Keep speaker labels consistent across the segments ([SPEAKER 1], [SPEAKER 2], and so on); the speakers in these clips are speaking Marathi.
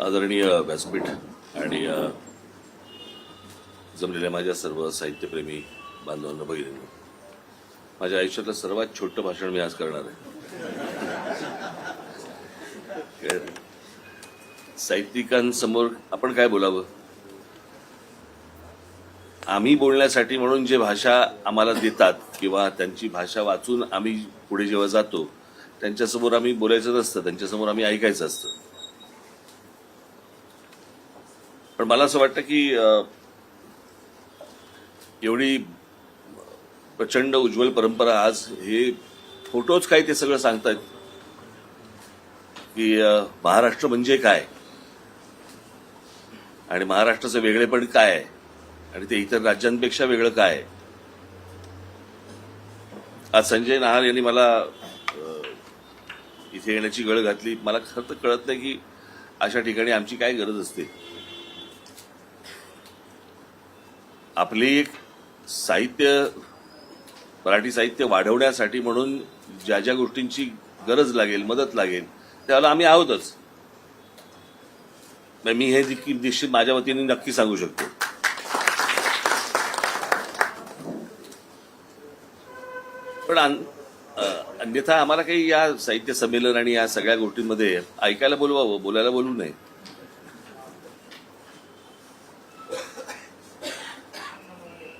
[SPEAKER 1] आदरणीय व्यासपीठ आणि जमलेल्या माझ्या सर्व साहित्यप्रेमी बांधवांना भगिनींनो माझ्या आयुष्यातलं सर्वात छोटं भाषण मी आज करणार आहे. साहित्यिकांसमोर आपण काय बोलावं? आम्ही बोलण्यासाठी म्हणून जे भाषा आम्हाला देतात किंवा त्यांची भाषा वाचून आम्ही पुढे जेव्हा जातो त्यांच्यासमोर आम्ही बोलायचं नसतं त्यांच्यासमोर आम्ही ऐकायचं असतं. पण मला असं वाटतं की एवढी प्रचंड उज्ज्वल परंपरा आज हे फोटोच काय ते सगळं सांगतायत की महाराष्ट्र म्हणजे काय? आणि महाराष्ट्राचं वेगळेपण काय? आहे आणि ते इतर राज्यांपेक्षा वेगळं काय? आज संजय नहार यांनी मला इथे येण्याची गळ घातली. मला खरं तर कळत नाही की अशा ठिकाणी आमची काय गरज असते. आपली एक साहित्य मराठी साहित्य वाढवण्यासाठी म्हणून ज्या ज्या गोष्टींची गरज लागेल मदत लागेल त्याला आम्ही आहोतच. मी हे निश्चित माझ्या वतीने नक्की सांगू शकतो. पण अन- अन्यथा आम्हाला काही या साहित्य संमेलन आणि या सगळ्या गोष्टींमध्ये ऐकायला बोलवावं बोलायला बोलू नये.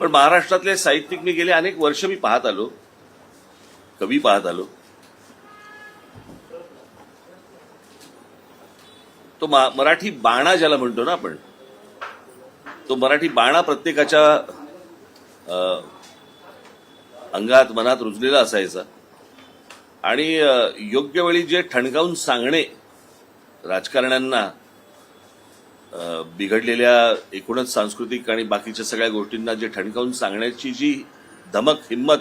[SPEAKER 1] पण महाराष्ट्रातले साहित्यिक मी गेले अनेक वर्ष मी पाहत आलो. कवी पाहत आलो. तो मराठी बाणा ज्याला म्हणतो ना आपण तो मराठी बाणा प्रत्येकाच्या अंगात मनात रुजलेला असायचा. आणि योग्य वेळी जे ठणकावून सांगणे राजकारण्यांना बिघडलेल्या एकूणच सांस्कृतिक आणि बाकीच्या सगळ्या गोष्टींना जे ठणकावून सांगण्याची जी धमक हिंमत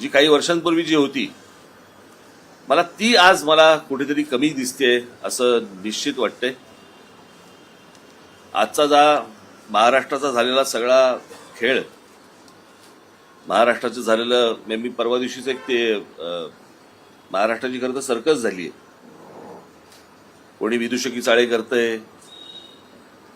[SPEAKER 1] जी काही वर्षांपूर्वी जी होती मला ती आज मला कुठेतरी कमी दिसते असं निश्चित वाटतंय. आजचा जा महाराष्ट्राचा झालेला सगळा खेळ महाराष्ट्राचं झालेलं मे- मी परवा दिवशीच एक ते महाराष्ट्राची खरं तर सर्कस झाली आहे कोणी विदुषकी चाळे करतंय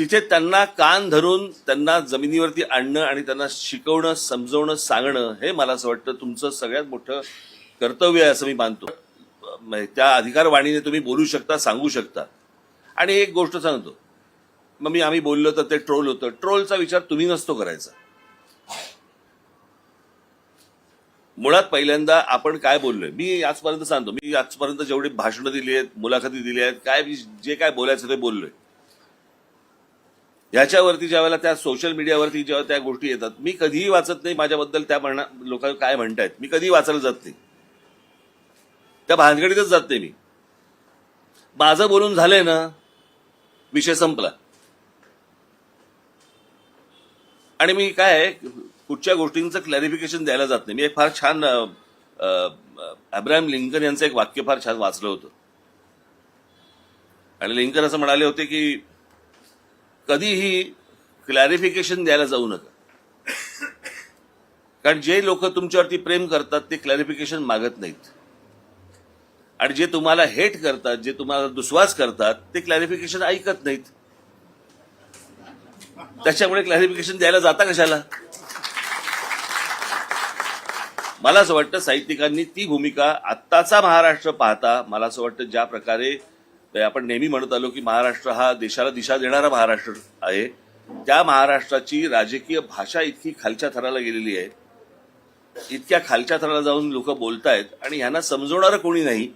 [SPEAKER 1] तिथे त्यांना कान धरून त्यांना जमिनीवरती आणणं आणि त्यांना शिकवणं समजवणं सांगणं हे मला असं वाटतं तुमचं सगळ्यात मोठं कर्तव्य आहे असं मी मानतो. त्या अधिकारवाणीने तुम्ही बोलू शकता सांगू शकता. आणि एक गोष्ट सांगतो. मग मी आम्ही बोललो तर ते ट्रोल होतं. ट्रोलचा विचार तुम्ही नसतो करायचा. मुळात पहिल्यांदा आपण काय बोललोय? मी आजपर्यंत सांगतो. मी आजपर्यंत जेवढी भाषणं दिली आहेत मुलाखती दिली आहेत काय जे काय बोलायचं ते बोललोय. ह्याच्यावरती ज्या वेळेला त्या सोशल मीडियावरती जेव्हा त्या गोष्टी येतात मी कधीही वाचत नाही माझ्याबद्दल त्या म्हणा लोक काय म्हणतायत मी कधीही वाचायला जात नाही. त्या भानगडीतच जात नाही मी. माझं बोलून झालंय ना विषय संपला. आणि मी काय आहे, कुठच्या गोष्टींचं क्लॅरिफिकेशन द्यायला जात नाही. मी एक फार छान अब्राहम लिंकन यांचं एक वाक्य फार छान वाचलं होतं. आणि लिंकन असं म्हणाले होते की कधीही क्लॅरिफिकेशन द्यायला जाऊ नका. कारण जे लोक तुमच्यावरती प्रेम करतात ते क्लॅरिफिकेशन मागत नाहीत. आणि जे तुम्हाला हेट करतात जे तुम्हाला दुस्वास करतात ते क्लॅरिफिकेशन ऐकत नाहीत. त्याच्यामुळे क्लॅरिफिकेशन द्यायला जाता कशाला? मला असं वाटतं साहित्यिकांनी ती भूमिका आत्ताचा महाराष्ट्र पाहता मला असं वाटतं ज्या प्रकारे आपण नेहमी म्हणत आलो की महाराष्ट्र हा देशाला दिशा देणारा महाराष्ट्र आहे. त्या महाराष्ट्राची राजकीय भाषा इतकी खालच्या थराला गेलेली आहे. इतक्या खालच्या थराला जाऊन लोक बोलतायत आणि ह्यांना समजवणारं कोणी नाही.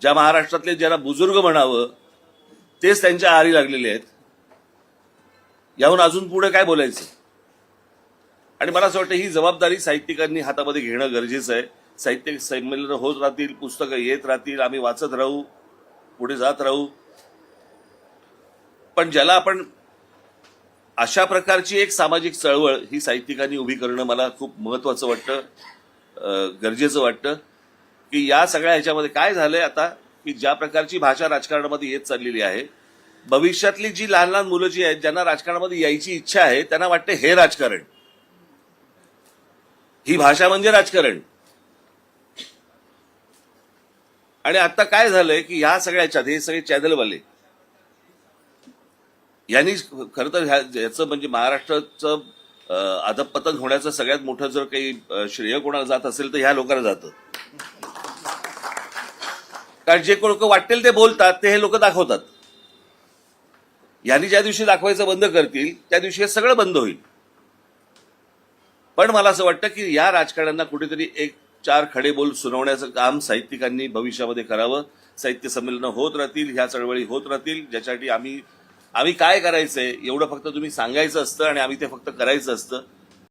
[SPEAKER 1] ज्या महाराष्ट्रातले ज्यांना बुजुर्ग म्हणावं तेच त्यांच्या आहारी लागलेले आहेत. याहून अजून पुढे काय बोलायचं? आणि मला असं वाटतं ही जबाबदारी साहित्यिकांनी हातामध्ये घेणं गरजेचं आहे. साहित्य संमेलन होत राहतील पुस्तकं येत राहतील आम्ही वाचत राहू पुढे जात राहू. पण ज्याला आपण अशा प्रकारची एक सामाजिक चळवळ ही साहित्यिकांनी उभी करणं मला खूप महत्वाचं वाटतं गरजेचं वाटतं की या सगळ्या ह्याच्यामध्ये काय झालंय आता की ज्या प्रकारची भाषा राजकारणामध्ये येत चाललेली आहे भविष्यातली जी लहान लहान मुलं जी आहेत ज्यांना राजकारणामध्ये यायची इच्छा आहे त्यांना वाटते हे राजकारण. ही भाषा म्हणजे राजकारण. आणि आता काय झालंय की ह्या सगळ्या हे सगळे चॅनलवाले यांनी खरं तर ह्या- याचं म्हणजे महाराष्ट्राचं अधपतन होण्याचं सगळ्यात मोठं जर काही श्रेय कोणाला जात असेल तर ह्या लोकांना जातं. कारण जे लोक वाटेल ते बोलतात ते हे लोक दाखवतात. यांनी ज्या दिवशी दाखवायचं बंद करतील त्या दिवशी हे सगळं बंद होईल. पण मला असं वाटतं की या राजकारण्यांना कुठेतरी एक चार खडे बोल सुनावण्याचं काम साहित्यिकांनी भविष्यामध्ये करावं. साहित्य संमेलनं होत राहतील ह्या चळवळी होत राहतील ज्याच्यासाठी आम्ही आम्ही काय करायचंय एवढं फक्त तुम्ही सांगायचं असतं आणि आम्ही ते फक्त करायचं असतं.